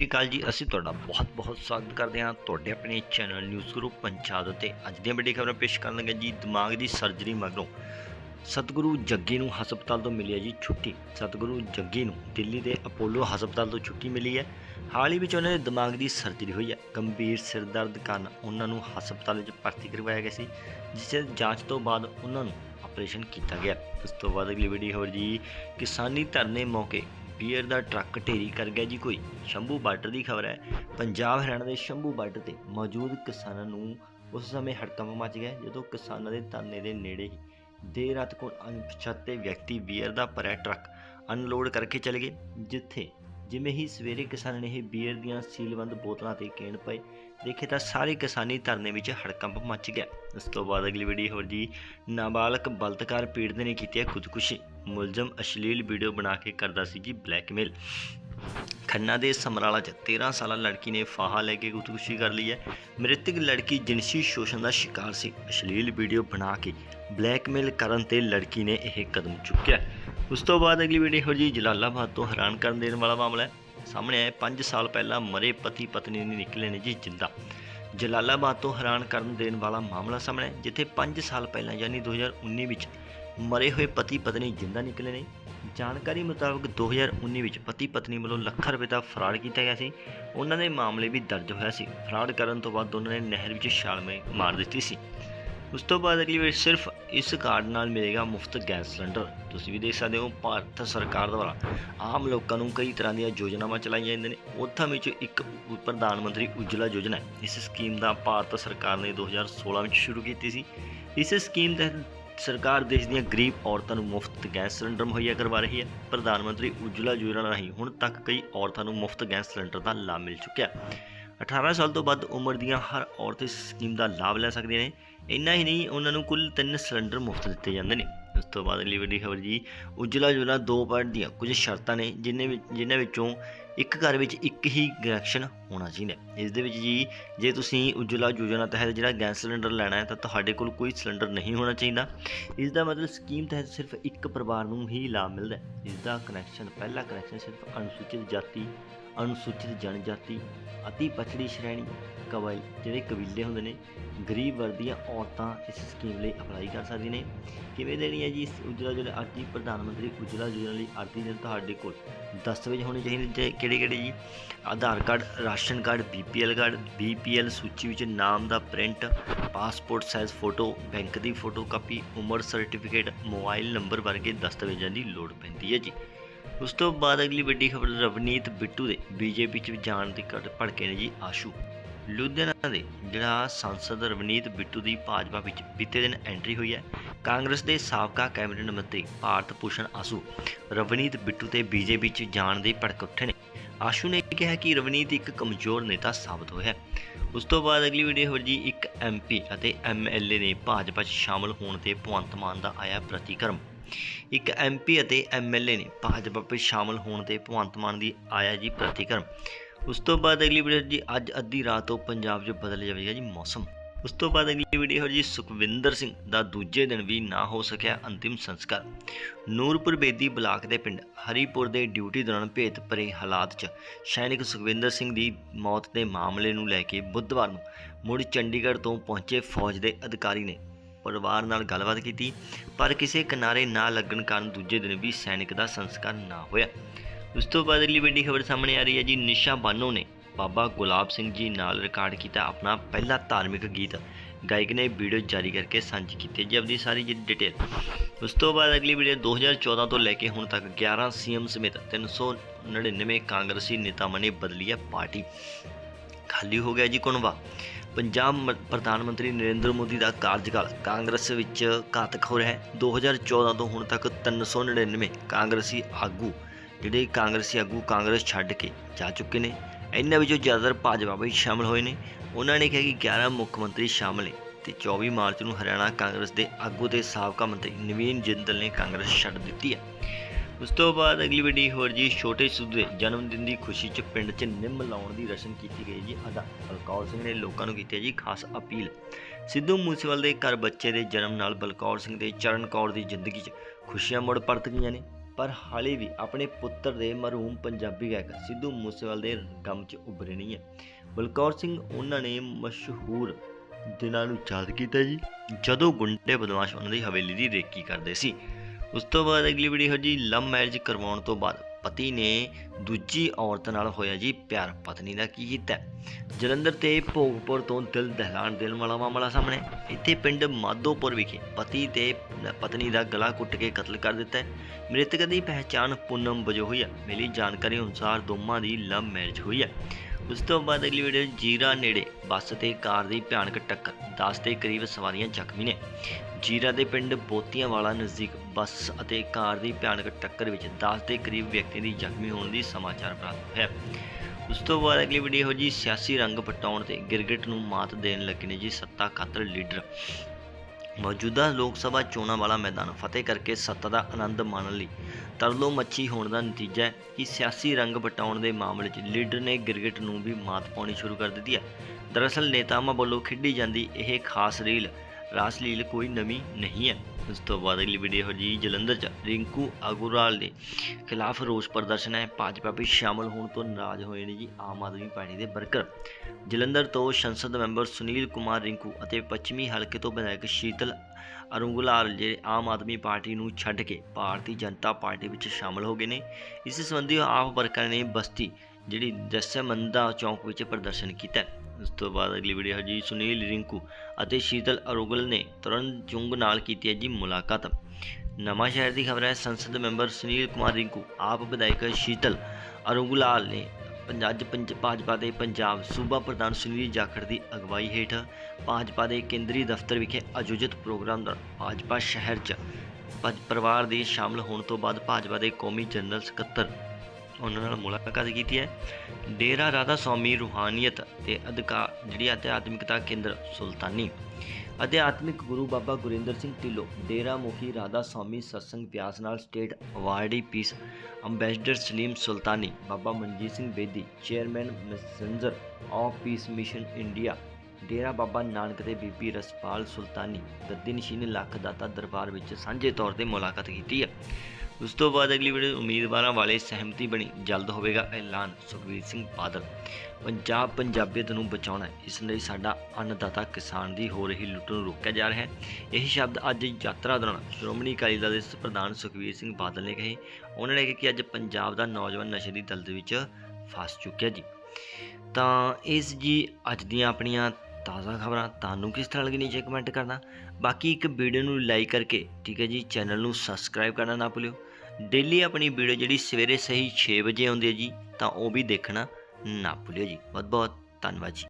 ਸਤਿ ਸ਼੍ਰੀ ਅਕਾਲ ਜੀ। ਅਸੀਂ ਤੁਹਾਡਾ ਬਹੁਤ-ਬਹੁਤ ਸਵਾਗਤ ਕਰਦੇ ਹਾਂ। ਤੁਹਾਡੇ ਆਪਣੇ ਚੈਨਲ ਨਿਊਜ਼ ਗਰੁੱਪ ਪੰਜਾਬ ਉੱਤੇ ਅੱਜ ਦੀਆਂ ਵੱਡੀ ਖਬਰਾਂ ਪੇਸ਼ ਕਰਨ ਲੱਗੇ ਜੀ। ਦਿਮਾਗ ਦੀ ਸਰਜਰੀ ਮਗਰੋਂ ਸਤਿਗੁਰੂ ਜੱਗੀ ਨੂੰ ਹਸਪਤਾਲ ਤੋਂ ਮਿਲੀ ਹੈ ਜੀ ਛੁੱਟੀ। ਸਤਿਗੁਰੂ ਜੱਗੀ ਨੂੰ ਦਿੱਲੀ ਦੇ ਅਪੋਲੋ ਹਸਪਤਾਲ ਤੋਂ ਛੁੱਟੀ ਮਿਲੀ ਹੈ। ਹਾਲ ਹੀ ਵਿੱਚ ਉਹਨਾਂ ਦੇ ਦਿਮਾਗ ਦੀ ਸਰਜਰੀ ਹੋਈ ਹੈ। ਗੰਭੀਰ ਸਿਰ ਦਰਦ ਕਾਰਨ ਉਹਨਾਂ ਨੂੰ ਹਸਪਤਾਲ ਵਿੱਚ ਭਰਤੀ ਕਰਵਾਇਆ ਗਿਆ ਸੀ, ਜਿਸ ਦੀ ਜਾਂਚ ਤੋਂ ਬਾਅਦ ਉਹਨਾਂ ਨੂੰ ਆਪਰੇਸ਼ਨ ਕੀਤਾ ਗਿਆ। ਉਸ ਤੋਂ ਬਾਅਦ ਅਗਲੀ ਵੀਡੀਓ ਹੋਰ ਜੀ। ਕਿਸਾਨੀ ਧਰਨੇ ਮੌਕੇ ਬੀਅਰ ਦਾ ਟਰੱਕ ਢੇਰੀ ਕਰ ਗਿਆ ਜੀ ਕੋਈ। ਸ਼ੰਭੂ ਬਾਰਡਰ ਦੀ ਖਬਰ ਹੈ। ਪੰਜਾਬ ਹਰਿਆਣਾ ਦੇ ਸ਼ੰਭੂ ਬਾਰਡਰ ਤੇ ਮੌਜੂਦ ਕਿਸਾਨਾਂ ਨੂੰ ਉਸ ਸਮੇਂ ਹੜਕੰਪ ਮਚ ਗਿਆ ਜਦੋਂ ਕਿਸਾਨਾਂ ਦੇ ਧਰਨੇ ਦੇ ਨੇੜੇ ਹੀ ਦੇਰ ਰਾਤ ਕੋਲ ਅਣਪਛਾਤੇ ਵਿਅਕਤੀ ਬੀਅਰ ਦਾ ਭਰਿਆ ਟਰੱਕ ਅਨਲੋਡ ਕਰਕੇ ਚਲੇ ਗਏ, ਜਿੱਥੇ ਜਿਵੇਂ ਹੀ ਸਵੇਰੇ ਕਿਸਾਨਾਂ ਨੇ ਇਹ ਬੀਅਰ ਦੀਆਂ ਸੀਲਬੰਦ ਬੋਤਲਾਂ ਤੇ ਕੇਣ ਪਏ, ਦੇਖੇ ਤਾਂ ਸਾਰੇ ਕਿਸਾਨੀ ਧਰਨੇ ਵਿੱਚ ਹੜਕੰਪ ਮਚ ਗਿਆ। ਉਸ ਤੋਂ ਬਾਅਦ ਅਗਲੀ ਵੀਡੀਓ ਹੋਰ ਜੀ, ਨਾਬਾਲਗ ਬਲਤਕਾਰ ਪੀੜਤ ਨੇ ਕੀਤੀ ਹੈ ਖੁਦਕੁਸ਼ੀ। ਮੁਲਜ਼ਮ ਅਸ਼ਲੀਲ ਵੀਡੀਓ ਬਣਾ ਕੇ ਕਰਦਾ ਸੀ ਜੀ ਬਲੈਕਮੇਲ। ਖੰਨਾ ਦੇ ਸਮਰਾਲਾ 'ਚ 13 ਸਾਲਾ ਲੜਕੀ ਨੇ ਫਾਹਾ ਲੈ ਕੇ ਖੁਦਕੁਸ਼ੀ ਕਰ ਲਈ ਹੈ। ਮ੍ਰਿਤਕ ਲੜਕੀ ਜਿਨਸੀ ਸ਼ੋਸ਼ਣ ਦਾ ਸ਼ਿਕਾਰ ਸੀ। ਅਸ਼ਲੀਲ ਵੀਡੀਓ ਬਣਾ ਕੇ ਬਲੈਕਮੇਲ ਕਰਨ ਤੇ ਲੜਕੀ ਨੇ ਇਹ ਕਦਮ ਚੁੱਕਿਆ। ਉਸ ਤੋਂ ਬਾਅਦ ਅਗਲੀ ਵੀਡੀਓ ਹੋ ਜੀ ਜਲਾਲਾਬਾਦ ਤੋਂ ਹੈਰਾਨ ਕਰਨ ਦੇਣ ਵਾਲਾ ਮਾਮਲਾ ਹੈ। ਸਾਹਮਣੇ ਆਇਆ 5 ਸਾਲ ਪਹਿਲਾਂ ਮਰੇ ਪਤੀ ਪਤਨੀ ਨੇ ਨਿਕਲੇ ਨੇ ਜੀ ਜਿੰਦਾ। ਜਲਾਲਾਬਾਦ ਤੋਂ ਹੈਰਾਨ ਕਰਨ ਦੇਣ ਵਾਲਾ ਮਾਮਲਾ ਸਾਹਮਣੇ ਜਿੱਥੇ 5 ਸਾਲ ਪਹਿਲਾਂ ਯਾਨੀ 2019 ਵਿੱਚ ਮਰੇ ਹੋਏ ਪਤੀ ਪਤਨੀ ਜਿੰਦਾ ਨਿਕਲੇ ਨੇ। ਜਾਣਕਾਰੀ ਮੁਤਾਬਕ 2019 ਵਿੱਚ ਪਤੀ ਪਤਨੀ ਵੱਲੋਂ ਲੱਖਾਂ ਰੁਪਏ ਦਾ ਫਰਾਡ ਕੀਤਾ ਗਿਆ ਸੀ। ਉਹਨਾਂ ਦੇ ਮਾਮਲੇ ਵੀ ਦਰਜ ਹੋਇਆ ਸੀ। ਫਰਾਡ ਕਰਨ ਤੋਂ ਬਾਅਦ ਦੋਨਾਂ ਨੇ ਨਹਿਰ ਵਿੱਚ ਛਾਲ ਮਾਰ ਦਿੱਤੀ ਸੀ। ਉਸ ਤੋਂ ਬਾਅਦ ਅਗਲੀ ਵਾਰ ਸਿਰਫ ਇਸ ਕਾਰਡ ਨਾਲ ਮਿਲੇਗਾ ਮੁਫਤ ਗੈਸ ਸਿਲੰਡਰ। ਤੁਸੀਂ ਵੀ ਦੇਖ ਸਕਦੇ ਹੋ, ਭਾਰਤ ਸਰਕਾਰ ਦੁਆਰਾ ਆਮ ਲੋਕਾਂ ਨੂੰ ਕਈ ਤਰ੍ਹਾਂ ਦੀਆਂ ਯੋਜਨਾਵਾਂ ਚਲਾਈਆਂ ਜਾਂਦੀਆਂ ਨੇ। ਉੱਥਾਂ ਵਿੱਚੋਂ ਇੱਕ ਪ੍ਰਧਾਨ ਮੰਤਰੀ ਉਜਲਾ ਯੋਜਨਾ ਹੈ। ਇਸ ਸਕੀਮ ਦਾ ਭਾਰਤ ਸਰਕਾਰ ਨੇ 2016 ਵਿੱਚ ਸ਼ੁਰੂ ਕੀਤੀ ਸੀ। ਇਸ ਸਕੀਮ ਤਹਿਤ ਸਰਕਾਰ ਦੇਸ਼ ਦੀਆਂ ਗਰੀਬ ਔਰਤਾਂ ਨੂੰ ਮੁਫਤ ਗੈਸ ਸਿਲੰਡਰ ਮੁਹੱਈਆ ਕਰਵਾ ਰਹੀ ਹੈ। ਪ੍ਰਧਾਨ ਮੰਤਰੀ ਉਜਲਾ ਯੋਜਨਾ ਰਾਹੀਂ ਹੁਣ ਤੱਕ ਕਈ ਔਰਤਾਂ ਨੂੰ ਮੁਫਤ ਗੈਸ ਸਿਲੰਡਰ ਦਾ ਲਾਭ ਮਿਲ ਚੁੱਕਿਆ ਹੈ। 18 ਸਾਲ ਤੋਂ ਵੱਧ ਉਮਰ ਦੀਆਂ ਹਰ ਔਰਤ ਇਸ ਸਕੀਮ ਦਾ ਲਾਭ ਲੈ ਸਕਦੀਆਂ ਨੇ। ਇੰਨਾ ਹੀ ਨਹੀਂ, ਉਹਨਾਂ ਨੂੰ ਕੁੱਲ ਤਿੰਨ ਸਿਲੰਡਰ ਮੁਫਤ ਦਿੱਤੇ ਜਾਂਦੇ ਨੇ। ਉਸ ਤੋਂ ਬਾਅਦ ਅਗਲੀ ਵੱਡੀ ਖਬਰ ਜੀ, ਉਜਲਾ ਯੋਜਨਾ ਦੋ ਪਾਰਟ ਦੀਆਂ ਕੁਝ ਸ਼ਰਤਾਂ ਨੇ ਜਿਨ੍ਹਾਂ ਵਿੱਚ ਜਿਨ੍ਹਾਂ ਵਿੱਚੋਂ ਇੱਕ ਘਰ ਵਿੱਚ ਇੱਕ ਹੀ ਕਨੈਕਸ਼ਨ ਹੋਣਾ ਚਾਹੀਦਾ ਇਸ ਦੇ ਵਿੱਚ ਜੀ, ਜੇ ਤੁਸੀਂ ਉਜਲਾ ਯੋਜਨਾ ਤਹਿਤ ਜਿਹੜਾ ਗੈਸ ਸਿਲੰਡਰ ਲੈਣਾ ਹੈ, ਤਾਂ ਤੁਹਾਡੇ ਕੋਲ ਕੋਈ ਸਿਲੰਡਰ ਨਹੀਂ ਹੋਣਾ ਚਾਹੀਦਾ। ਇਸ ਦਾ ਮਤਲਬ ਸਕੀਮ ਤਹਿਤ ਸਿਰਫ ਇੱਕ ਪਰਿਵਾਰ ਨੂੰ ਹੀ ਲਾਭ ਮਿਲਦਾ ਹੈ। ਇਸ ਦਾ ਕਨੈਕਸ਼ਨ ਪਹਿਲਾ ਕਨੈਕਸ਼ਨ ਸਿਰਫ ਅਨੁਸੂਚਿਤ ਜਾਤੀ ਅਨੁਸੂਚਿਤ ਜਨਜਾਤੀ, ਅਤੀ ਪਛੜੀ ਸ਼੍ਰੇਣੀ ਕਬੀਲ ਜਿਹੜੇ ਕਬੀਲੇ ਹੁੰਦੇ ਨੇ, ਗਰੀਬ ਵਰਗ ਦੀਆਂ ਔਰਤਾਂ ਇਸ ਸਕੀਮ ਲਈ ਅਪਲਾਈ ਕਰ ਸਕਦੀਆਂ ਨੇ। ਕਿਵੇਂ ਦੇਣੀ ਹੈ ਜੀ ਇਸ ਉਜਲਾ ਯੋਜਨਾ ਅਰਜੀ ਪ੍ਰਧਾਨ ਮੰਤਰੀ ਉਜਲਾ ਯੋਜਨਾ ਲਈ ਅਰਜੀ ਦੇ ਤੁਹਾਡੇ ਕੋਲ ਦਸਤਾਵੇਜ਼ ਹੋਣੇ ਚਾਹੀਦੇ ਕਿਹੜੇ ਕਿਹੜੇ ਜੀ? Aadhaar card, ration card BPL card BPL ਸੂਚੀ ਵਿੱਚ ਨਾਮ ਦਾ print, passport size photo bank ਦੀ ਫੋਟੋ ਕਾਪੀ ਉਮਰ ਸਰਟੀਫਿਕੇਟ ਮੋਬਾਈਲ ਨੰਬਰ ਵਰਗੇ ਦਸਤਾਵੇਜ਼ਾਂ ਦੀ ਲੋੜ ਪੈਂਦੀ ਹੈ ਜੀ। ਉਸ ਤੋਂ ਬਾਅਦ ਅਗਲੀ ਵੱਡੀ ਖਬਰ ਰਵਨੀਤ ਬਿੱਟੂ ਦੇ ਬੀਜੇਪੀ ਚ ਜਾਣ ਦੇ ਘਟ ਭੜਕੇ ਨੇ ਜੀ ਆਸ਼ੂ। ਲੁਧਿਆਣਾ ਦੇ ਜਿਹੜਾ ਸੰਸਦ ਰਵਨੀਤ ਬਿੱਟੂ ਦੀ ਭਾਜਪਾ ਵਿੱਚ ਬੀਤੇ ਦਿਨ ਐਂਟਰੀ ਹੋਈ ਹੈ, ਕਾਂਗਰਸ ਦੇ ਸਾਬਕਾ ਕੈਬਨਿਟ ਮੰਤਰੀ ਭਾਰਤ ਭੂਸ਼ਣ ਆਸੂ ਰਵਨੀਤ ਬਿੱਟੂ ਤੇ ਬੀਜੇਪੀ ਚ ਜਾਣ ਦੇ ਭੜਕ ਉੱਠੇ ਨੇ। ਆਸ਼ੂ ਨੇ ਕਿਹਾ ਕਿ ਰਵਨੀਤ ਇੱਕ ਕਮਜ਼ੋਰ ਨੇਤਾ ਸਾਬਤ ਹੋਇਆ ਉਸ ਤੋਂ ਬਾਅਦ ਅਗਲੀ ਵੀਡੀਓ ਹੋ ਜੀ ਇੱਕ ਐਮਪੀ ਅਤੇ ਐਮਐਲਏ ਨੇ ਭਾਜਪਾ 'ਚ ਸ਼ਾਮਲ ਹੋਣ ਤੇ ਭਗਵੰਤ ਮਾਨ ਦਾ ਆਇਆ ਪ੍ਰਤੀਕਰਮ। ਇੱਕ ਐਮਪੀ ਅਤੇ ਐਮਐਲਏ ਨੇ ਭਾਜਪਾ ਵਿੱਚ ਸ਼ਾਮਲ ਹੋਣ ਤੇ ਭਗਵੰਤ ਮਾਨ ਦੀ ਆਇਆ ਜੀ ਪ੍ਰਤੀਕਰਮ। ਉਸ ਤੋਂ ਬਾਅਦ ਅਗਲੀ ਵੀਡੀਓ ਜੀ ਅੱਜ ਅੱਧੀ ਰਾਤ ਤੋਂ ਪੰਜਾਬ 'ਚ ਬਦਲ ਜਾਵੇਗਾ ਜੀ ਮੌਸਮ। ਉਸ ਤੋਂ ਬਾਅਦ ਅਗਲੀ ਵੀਡੀਓ ਜੀ ਸੁਖਵਿੰਦਰ ਸਿੰਘ ਦਾ ਦੂਜੇ ਦਿਨ ਵੀ ਨਾ ਹੋ ਸਕਿਆ ਅੰਤਿਮ ਸੰਸਕਾਰ। ਨੂਰਪੁਰ ਬੇਦੀ ਬਲਾਕ ਦੇ ਪਿੰਡ ਹਰੀਪੁਰ ਦੇ ਡਿਊਟੀ ਦੌਰਾਨ ਭੇਤ ਭਰੇ ਹਾਲਾਤ 'ਚ ਸੈਨਿਕ ਸੁਖਵਿੰਦਰ ਸਿੰਘ ਦੀ ਮੌਤ ਦੇ ਮਾਮਲੇ ਨੂੰ ਲੈ ਕੇ ਬੁੱਧਵਾਰ ਨੂੰ ਮੁੜ ਚੰਡੀਗੜ੍ਹ ਤੋਂ ਪਹੁੰਚੇ ਫੌਜ ਦੇ ਅਧਿਕਾਰੀ ਨੇ ਪਰਿਵਾਰ ਨਾਲ ਗੱਲਬਾਤ ਕੀਤੀ, ਪਰ ਕਿਸੇ ਕਿਨਾਰੇ ਨਾ ਲੱਗਣ ਕਾਰਨ ਦੂਜੇ ਦਿਨ ਵੀ ਸੈਨਿਕ ਦਾ ਸੰਸਕਾਰ ਨਾ ਹੋਇਆ। ਉਸ ਤੋਂ ਬਾਅਦ ਅਗਲੀ ਵੱਡੀ ਖਬਰ ਸਾਹਮਣੇ ਆ ਰਹੀ ਹੈ ਜੀ, ਨਿਸ਼ਾ ਬਾਨੋ ਨੇ ਬਾਬਾ ਗੁਲਾਬ ਸਿੰਘ ਜੀ ਨਾਲ ਰਿਕਾਰਡ ਕੀਤਾ ਆਪਣਾ ਪਹਿਲਾ ਧਾਰਮਿਕ ਗੀਤ। ਗਾਇਕ ਨੇ ਵੀਡੀਓ ਜਾਰੀ ਕਰਕੇ ਸਾਂਝੀ ਕੀਤੀ ਹੈ ਜੀ ਆਪਣੀ ਸਾਰੀ ਜੀ ਡਿਟੇਲ ਉਸ ਤੋਂ ਬਾਅਦ ਅਗਲੀ ਵੀਡੀਓ 2014 ਤੋਂ ਲੈ ਕੇ ਹੁਣ ਤੱਕ 11 ਸੀਐਮ ਸਮੇਤ 399 ਕਾਂਗਰਸੀ ਨੇਤਾਵਾਂ ਨੇ ਬਦਲੀ ਹੈ ਪਾਰਟੀ। ਖਾਲੀ ਹੋ ਗਿਆ ਜੀ ਕੁਨਵਾ ਪੰਜਾਬ ਮ- ਪ੍ਰਧਾਨ ਮੰਤਰੀ ਨਰਿੰਦਰ ਮੋਦੀ ਦਾ ਕਾਰਜਕਾਲ ਕਾਂਗਰਸ ਵਿੱਚ ਘਾਤਕ ਹੋ ਰਿਹਾ ਹੈ। 2014 ਤੋਂ ਹੁਣ ਤੱਕ 399 ਕਾਂਗਰਸੀ ਆਗੂ, ਜਿਹੜੇ ਕਾਂਗਰਸੀ ਆਗੂ ਕਾਂਗਰਸ ਛੱਡ ਕੇ ਜਾ ਚੁੱਕੇ ਨੇ। ਇਹਨਾਂ ਵਿੱਚੋਂ ਜ਼ਿਆਦਾਤਰ ਭਾਜਪਾ ਵਿੱਚ ਸ਼ਾਮਲ ਹੋਏ ਨੇ। ਉਹਨਾਂ ਨੇ ਕਿਹਾ ਕਿ 11 ਮੁੱਖ ਮੰਤਰੀ ਸ਼ਾਮਲ ਨੇ ਤੇ 24 ਮਾਰਚ ਨੂੰ ਹਰਿਆਣਾ ਕਾਂਗਰਸ ਦੇ ਆਗੂ ਤੇ ਸਾਬਕਾ ਮੰਤਰੀ ਨਵੀਨ ਜਿੰਦਲ ਨੇ ਕਾਂਗਰਸ ਛੱਡ ਦਿੱਤੀ ਹੈ। ਉਸ ਤੋਂ ਬਾਅਦ ਅਗਲੀ ਵੱਡੀ ਹੋਰ ਜੀ ਛੋਟੇ ਸਿੱਧੂ ਦੇ ਜਨਮ ਦਿਨ ਦੀ ਖੁਸ਼ੀ 'ਚ ਪਿੰਡ 'ਚ ਨਿੰਮ ਲਾਉਣ ਦੀ ਰਸਮ ਕੀਤੀ ਗਈ ਜੀ। ਅਦਾ ਬਲਕੌਰ ਸਿੰਘ ਨੇ ਲੋਕਾਂ ਨੂੰ ਕੀਤੀ ਜੀ ਖਾਸ ਅਪੀਲ। ਸਿੱਧੂ ਮੂਸੇਵਾਲ ਦੇ ਘਰ ਬੱਚੇ ਦੇ ਜਨਮ ਨਾਲ ਬਲਕੌਰ ਸਿੰਘ ਦੇ ਚਰਨ ਕੌਰ ਦੀ ਜ਼ਿੰਦਗੀ 'ਚ ਖੁਸ਼ੀਆਂ ਮੁੜ ਪਰਤ ਗਈਆਂ ਨੇ। ਪਰ ਹਾਲੇ ਵੀ ਆਪਣੇ ਪੁੱਤਰ ਦੇ ਮਰਹੂਮ ਪੰਜਾਬੀ ਗਾਇਕ ਸਿੱਧੂ ਮੂਸੇਵਾਲ ਦੇ ਗਮ 'ਚ ਉਭਰੇ ਨਹੀਂ ਹੈ। ਬਲਕੌਰ ਸਿੰਘ ਉਹਨਾਂ ਨੇ ਮਸ਼ਹੂਰ ਦਿਨਾਂ ਨੂੰ ਯਾਦ ਕੀਤਾ ਜੀ। ਜਦੋਂ ਗੁੰਡੇ ਬਦਮਾਸ਼ ਉਹਨਾਂ ਦੀ ਹਵੇਲੀ ਦੀ ਰੇਕੀ ਕਰਦੇ ਸੀ ਉਸ ਤੋਂ ਬਾਅਦ ਅਗਲੀ ਵੀਡੀਓ ਜੀ ਲਵ ਮੈਰਿਜ ਕਰਵਾਉਣ ਤੋਂ ਬਾਅਦ ਪਤੀ ਨੇ ਦੂਜੀ ਔਰਤ ਨਾਲ ਹੋਇਆ ਜੀ ਪਿਆਰ, ਪਤਨੀ ਦਾ ਕੀ ਕੀਤਾ? ਜਲੰਧਰ ਤੇ ਭੋਗਪੁਰ ਤੋਂ ਦਿਲ ਦਹਿਲਾਣ ਦੇਣ ਵਾਲਾ ਮਾਮਲਾ ਸਾਹਮਣੇ। ਇੱਥੇ ਪਿੰਡ ਮਾਧੋਪੁਰ ਵਿਖੇ ਪਤੀ ਤੇ ਪਤਨੀ ਦਾ ਗਲਾ ਕੁੱਟ ਕੇ ਕਤਲ ਕਰ ਦਿੱਤਾ ਮ੍ਰਿਤਕ ਦੀ ਪਹਿਚਾਣ ਪੂਨਮ ਵਜੋਂ ਹੋਈ ਹੈ। ਮਿਲੀ ਜਾਣਕਾਰੀ ਅਨੁਸਾਰ ਦੋਵਾਂ ਦੀ ਲਵ ਮੈਰਿਜ ਹੋਈ ਹੈ। ਉਸ ਤੋਂ ਬਾਅਦ ਅਗਲੀ ਵੀਡੀਓ ਜੀਰਾ ਨੇੜੇ ਬੱਸ ਤੇ ਕਾਰ ਦੀ ਭਿਆਨਕ ਟੱਕਰ 10 ਦੇ ਕਰੀਬ ਸਵਾਰੀਆਂ ਜ਼ਖਮੀ ਨੇ। ਜੀਰਾ ਦੇ ਪਿੰਡ ਬੋਤੀਆਂ ਵਾਲਾ ਨਜ਼ਦੀਕ ਬੱਸ ਅਤੇ ਕਾਰ ਦੀ ਭਿਆਨਕ ਟੱਕਰ ਵਿੱਚ 10 ਦੇ ਕਰੀਬ ਵਿਅਕਤੀ ਦੀ ਜ਼ਖਮੀ ਹੋਣ ਦੀ ਸਮਾਚਾਰ ਪ੍ਰਾਪਤ ਹੈ ਉਸ ਤੋਂ ਬਾਅਦ ਅਗਲੀ ਵੀਡੀਓ ਹੋ ਜੀ ਸਿਆਸੀ ਰੰਗ ਪਟਾਉਣ ਤੇ ਗਿਰਗਿਟ ਨੂੰ ਮਾਤ ਦੇਣ ਲੱਗੇ ਨੇ ਜੀ ਸੱਤਾ ਖਾਤਰ ਲੀਡਰ। ਮੌਜੂਦਾ ਲੋਕ ਸਭਾ ਚੋਣਾਂ ਵਾਲਾ ਮੈਦਾਨ ਫਤਿਹ ਕਰਕੇ ਸੱਤਾ ਦਾ ਆਨੰਦ ਮਾਣਨ ਲਈ ਤਰਲੋ ਮੱਛੀ ਹੋਣ ਦਾ ਨਤੀਜਾ ਹੈ ਕਿ ਸਿਆਸੀ ਰੰਗ ਵਟਾਉਣ ਦੇ ਮਾਮਲੇ 'ਚ ਲੀਡਰ ਨੇ ਗਿਰਗਿਟ ਨੂੰ ਵੀ ਮਾਤ ਪਾਉਣੀ ਸ਼ੁਰੂ ਕਰ ਦਿੱਤੀ ਹੈ। ਦਰਅਸਲ ਨੇਤਾਵਾਂ ਵੱਲੋਂ ਖੇਡੀ ਜਾਂਦੀ ਇਹ ਖਾਸ ਰੀਲ ਰਾਸਲੀਲ ਕੋਈ ਨਵੀਂ ਨਹੀਂ ਹੈ। ਉਸ ਤੋਂ ਬਾਅਦ ਅਗਲੀ ਵੀਡੀਓ ਹੋ ਜੀ ਜਲੰਧਰ 'ਚ। ਰਿੰਕੂ ਅਗਰਵਾਲ ਦੇ ਖਿਲਾਫ ਰੋਸ ਪ੍ਰਦਰਸ਼ਨ ਹੈ। ਭਾਜਪਾ ਵਿੱਚ ਸ਼ਾਮਲ ਹੋਣ ਤੋਂ ਨਾਰਾਜ਼ ਹੋਏ ਨੇ ਜੀ ਆਮ ਆਦਮੀ ਪਾਰਟੀ ਦੇ ਵਰਕਰ। ਜਲੰਧਰ ਤੋਂ ਸੰਸਦ ਮੈਂਬਰ ਸੁਨੀਲ ਕੁਮਾਰ, ਰਿੰਕੂ ਅਤੇ ਪੱਛਮੀ ਹਲਕੇ ਤੋਂ ਵਿਧਾਇਕ ਸ਼ੀਤਲ ਅਰੁੰਗਲਾਲ ਜਿਹੜੇ ਆਮ ਆਦਮੀ ਪਾਰਟੀ ਨੂੰ ਛੱਡ ਕੇ ਭਾਰਤੀ ਜਨਤਾ ਪਾਰਟੀ ਵਿੱਚ ਸ਼ਾਮਲ ਹੋ ਗਏ ਨੇ। ਇਸ ਸੰਬੰਧੀ ਆਪ ਵਰਕਰਾਂ ਨੇ ਬਸਤੀ ਜਿਹੜੀ ਦਸਮੰਦਾ ਚੌਂਕ ਵਿੱਚ ਪ੍ਰਦਰਸ਼ਨ ਕੀਤਾ ਉਸ ਤੋਂ ਬਾਅਦ ਅਗਲੀ ਵੀਡੀਓ ਹੈ ਜੀ ਸੁਨੀਲ ਰਿੰਕੂ ਅਤੇ ਸ਼ੀਤਲ ਅਰੁਗਲ ਨੇ ਤੁਰਨ ਚੁੰਗ ਨਾਲ ਕੀਤੀ ਹੈ ਜੀ ਮੁਲਾਕਾਤ। ਨਵਾਂ ਸ਼ਹਿਰ ਦੀ ਖਬਰ ਹੈ, ਸੰਸਦ ਮੈਂਬਰ ਸੁਨੀਲ ਕੁਮਾਰ ਰਿੰਕੂ, ਆਪ ਵਿਧਾਇਕ ਸ਼ੀਤਲ ਅਰੁਗਲਾਲ ਨੇ ਪੰਜਾਬ ਪੰਜ, ਭਾਜਪਾ ਦੇ ਪੰਜਾਬ ਸੂਬਾ ਪ੍ਰਧਾਨ ਸੁਨੀਲ ਜਾਖੜ ਦੀ ਅਗਵਾਈ ਹੇਠ ਭਾਜਪਾ ਦੇ ਕੇਂਦਰੀ ਦਫ਼ਤਰ ਵਿਖੇ ਆਯੋਜਿਤ ਪ੍ਰੋਗਰਾਮ ਦੌਰਾਨ ਭਾਜਪਾ ਸ਼ਹਿਰ 'ਚ ਪੰਜ ਪਰਿਵਾਰ ਦੇ ਸ਼ਾਮਲ ਹੋਣ ਤੋਂ ਬਾਅਦ ਭਾਜਪਾ ਦੇ ਕੌਮੀ ਜਨਰਲ ਸਕੱਤਰ ਉਹਨਾਂ ਨਾਲ ਮੁਲਾਕਾਤ ਕੀਤੀ ਹੈ? ਡੇਰਾ ਰਾਧਾ ਸਵਾਮੀ ਰੂਹਾਨੀਅਤ ਤੇ ਅਧਿਕਾਰ ਜਿਹੜੀ ਅਧਿਆਤਮਿਕਤਾ ਕੇਂਦਰ ਸੁਲਤਾਨੀ। ਅਧਿਆਤਮਿਕ ਗੁਰੂ ਬਾਬਾ ਗੁਰਿੰਦਰ ਸਿੰਘ ਢਿੱਲੋਂ ਡੇਰਾ ਮੁਖੀ ਰਾਧਾ ਸਵਾਮੀ ਸਤਸੰਗ ਪਿਆਸ ਨਾਲ state awardee peace ambassador Salim Sultani, Baba Manjit Singh Bedi, chairman messenger of peace mission India, Dera Baba Nanak ਤੇ ਬੀਬੀ ਰਸਪਾਲ ਸੁਲਤਾਨੀ, ਗੱਦੀ ਨਸ਼ੀਨ ਲੱਖ ਦਾਤਾ ਦਰਬਾਰ ਵਿੱਚ ਸਾਂਝੇ ਤੌਰ ਤੇ ਮੁਲਾਕਾਤ ਕੀਤੀ ਹੈ। ਉਸ ਤੋਂ ਬਾਅਦ ਅਗਲੀ ਵੀਡੀਓ ਉਮੀਦਵਾਰਾਂ ਵਾਲੇ ਸਹਿਮਤੀ ਬਣੀ। ਜਲਦ ਹੋਵੇਗਾ ਐਲਾਨ, ਸੁਖਬੀਰ ਸਿੰਘ ਬਾਦਲ। ਪੰਜਾਬ ਪੰਜਾਬੀਅਤ ਨੂੰ ਬਚਾਉਣਾ ਇਸ ਲਈ ਸਾਡਾ ਅੰਨਦਾਤਾ ਕਿਸਾਨ ਦੀ ਹੋ ਰਹੀ ਲੁੱਟ ਨੂੰ ਰੋਕਿਆ ਜਾ ਰਿਹਾ ਹੈ। ਇਹ ਸ਼ਬਦ ਅੱਜ ਯਾਤਰਾ ਦੌਰਾਨ ਸ਼੍ਰੋਮਣੀ ਅਕਾਲੀ ਦਲ ਦੇ ਪ੍ਰਧਾਨ ਸੁਖਬੀਰ ਸਿੰਘ ਬਾਦਲ ਨੇ ਕਹੇ। ਉਹਨਾਂ ਨੇ ਕਿਹਾ ਕਿ ਅੱਜ ਪੰਜਾਬ ਦਾ ਨੌਜਵਾਨ ਨਸ਼ੇ ਦੀ ਦਲਦਲ ਵਿੱਚ ਫਸ ਚੁੱਕਿਆ ਜੀ। ਤਾਂ ਇਸ ਜੀ ਅੱਜ ਦੀਆਂ ਆਪਣੀਆਂ ਤਾਜ਼ਾ ਖਬਰਾਂ। ਤੁਹਾਨੂੰ ਕਿਸ ਤਰ੍ਹਾਂ ਲੱਗੀ ਨੀਚੇ ਕਮੈਂਟ ਕਰਨਾ। ਬਾਕੀ ਇੱਕ ਵੀਡੀਓ ਨੂੰ ਲਾਈਕ ਕਰਕੇ, ਠੀਕ ਹੈ ਜੀ ਚੈਨਲ ਨੂੰ ਸਬਸਕ੍ਰਾਈਬ ਕਰਨਾ ਨਾ ਭੁੱਲਿਓ। ਡੇਲੀ ਆਪਣੀ ਵੀਡੀਓ ਜਿਹੜੀ ਸਵੇਰੇ ਸਹੀ 6 ਵਜੇ ਆਉਂਦੀ ਹੈ ਜੀ, ਤਾਂ ਉਹ ਵੀ ਦੇਖਣਾ ਨਾ ਭੁੱਲਿਓ ਜੀ। ਬਹੁਤ ਬਹੁਤ ਧੰਨਵਾਦ ਜੀ।